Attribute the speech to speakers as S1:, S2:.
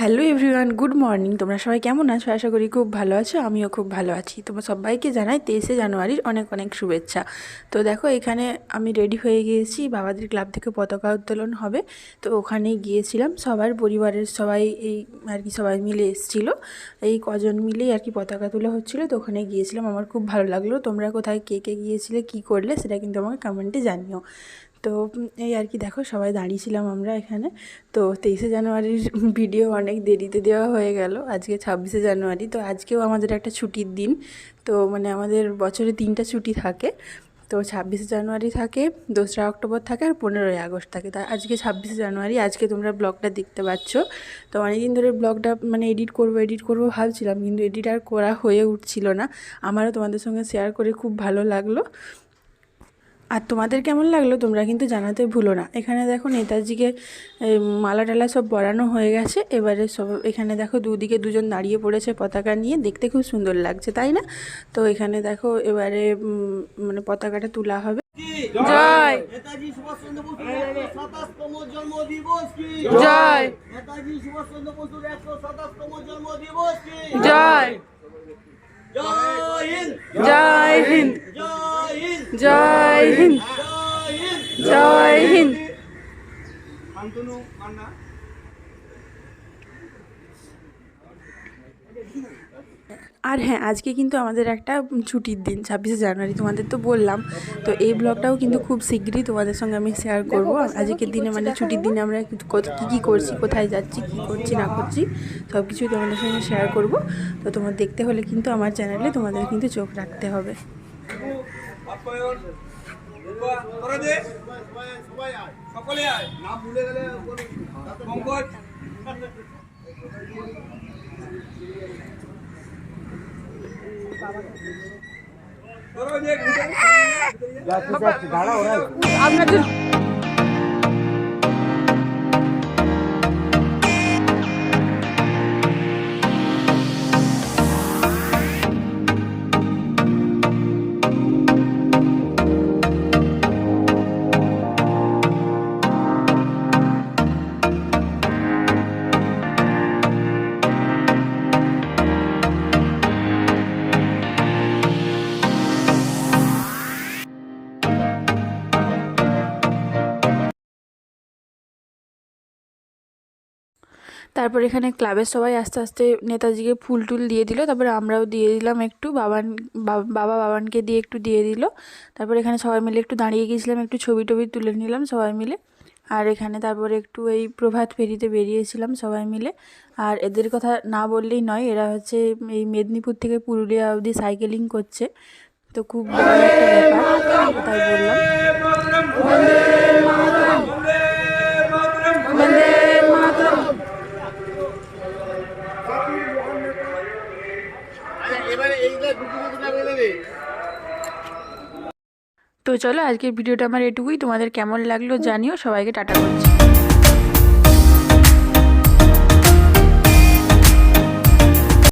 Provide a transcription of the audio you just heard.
S1: Hello everyone, good morning. তোমরা সবাই কেমন আছো? আশা করি খুব ভালো আছো, আমিও খুব ভালো আছি। তোমরা সবাইকে জানাই তেইশে জানুয়ারির অনেক অনেক শুভেচ্ছা। তো দেখো, এখানে আমি রেডি হয়ে গিয়েছি, বাবাদের ক্লাব থেকে পতাকা উত্তোলন হবে। তো ওখানেই গিয়েছিলাম, সবার পরিবারের সবাই এই আর কি সবাই মিলে এসেছিল। এই কজন মিলেই আর কি পতাকা তোলা হচ্ছিল, তো ওখানে গিয়েছিলাম। আমার খুব ভালো লাগল। তোমরা কোথায় কে কে গিয়েছিলে, কী করলে, সেটা কিন্তু আমাকে কমেন্টে জানিও। তো এই আর কি দেখো সবাই দাঁড়িয়েছিলাম আমরা এখানে। তো তেইশে জানুয়ারির ভিডিও অনেক দেরিতে দেওয়া হয়ে গেল। আজকে ছাব্বিশে জানুয়ারি, তো আজকেও আমাদের একটা ছুটির দিন। তো মানে আমাদের বছরে তিনটা ছুটি থাকে। তো ছাব্বিশে জানুয়ারি থাকে, দোসরা অক্টোবর থাকে আর পনেরোই আগস্ট থাকে। তা আজকে ছাব্বিশে জানুয়ারি, আজকে তোমরা ব্লগটা দেখতে পাচ্ছ। তো অনেকদিন ধরে ব্লগটা মানে এডিট করব এডিট করব ভাবছিলাম, কিন্তু এডিট আর করা হয়ে উঠছিল না। আমারও তোমাদের সঙ্গে শেয়ার করে খুব ভালো লাগল। আর তোমাদের কেমন লাগল তোমরা কিন্তু জানাতে ভুলো না। এখানে দেখো নেতাজিকে মালা টালা সব পরানো হয়ে গেছে। এবারে সব এখানে দেখো দুদিকে দুজন দাঁড়িয়ে পড়েছে পতাকা নিয়ে। দেখতে খুব সুন্দর লাগছে তাই না? তো এখানে দেখো এবারে মানে পতাকাটা তোলা হবে। জয়।
S2: নেতাজি সুভাষচন্দ্র বসুর একশো সাতাশতম জন্ম দিবস কি?
S1: জয়।
S2: নেতাজি সুভাষচন্দ্র বসুর একশো সাতাশতম জন্ম দিবস কি?
S1: জয়।
S2: জয় হিন্দ।
S1: জয় হিন্দ।
S2: জয় হিন্দ।
S1: জয়।
S2: জয় হিন্দ।
S1: জয় হিন্দ। আর হ্যাঁ আজকে কিন্তু আমাদের একটা ছুটির দিন, ছাব্বিশে জানুয়ারি, তোমাদের তো বললাম। তো এই ব্লগটাও কিন্তু খুব শীঘ্রই তোমাদের সঙ্গে আমি শেয়ার করব। আজকের দিনে মানে ছুটির দিনে আমরা কী কী করছি, কোথায় যাচ্ছি, কী করছি, না করছি সব কিছুই তোমাদের সঙ্গে শেয়ার করব। তো তোমার দেখতে হলে কিন্তু আমার চ্যানেলে তোমাদের কিন্তু চোখ রাখতে হবে।
S3: করে দে। সকলে আয়। নাম ভুলে গেলে পঙ্কজ ধরো
S1: তারপর এখানে ক্লাবের সবাই আস্তে আস্তে নেতাজিকে ফুল টুল দিয়ে দিল। তারপরে আমরাও দিয়ে দিলাম একটু, বাবান বাবা বাবানকে দিয়ে একটু দিয়ে দিল। তারপর এখানে সবাই মিলে একটু দাঁড়িয়ে গিয়েছিলাম, একটু ছবি টবি তুলে নিলাম সবাই মিলে। আর এখানে তারপরে একটু এই প্রভাত ফেরিতে বেরিয়েছিলাম সবাই মিলে। আর এদের কথা না বললেই নয়, এরা হচ্ছে এই মেদিনীপুর থেকে পুরুলিয়া অবধি সাইকেলিং করছে। তো খুব তাই বললাম। তো চলো আজকের ভিডিওটা আমার এটুকুই। তোমাদের কেমন লাগল জানিও। সবাইকে টাটা করছি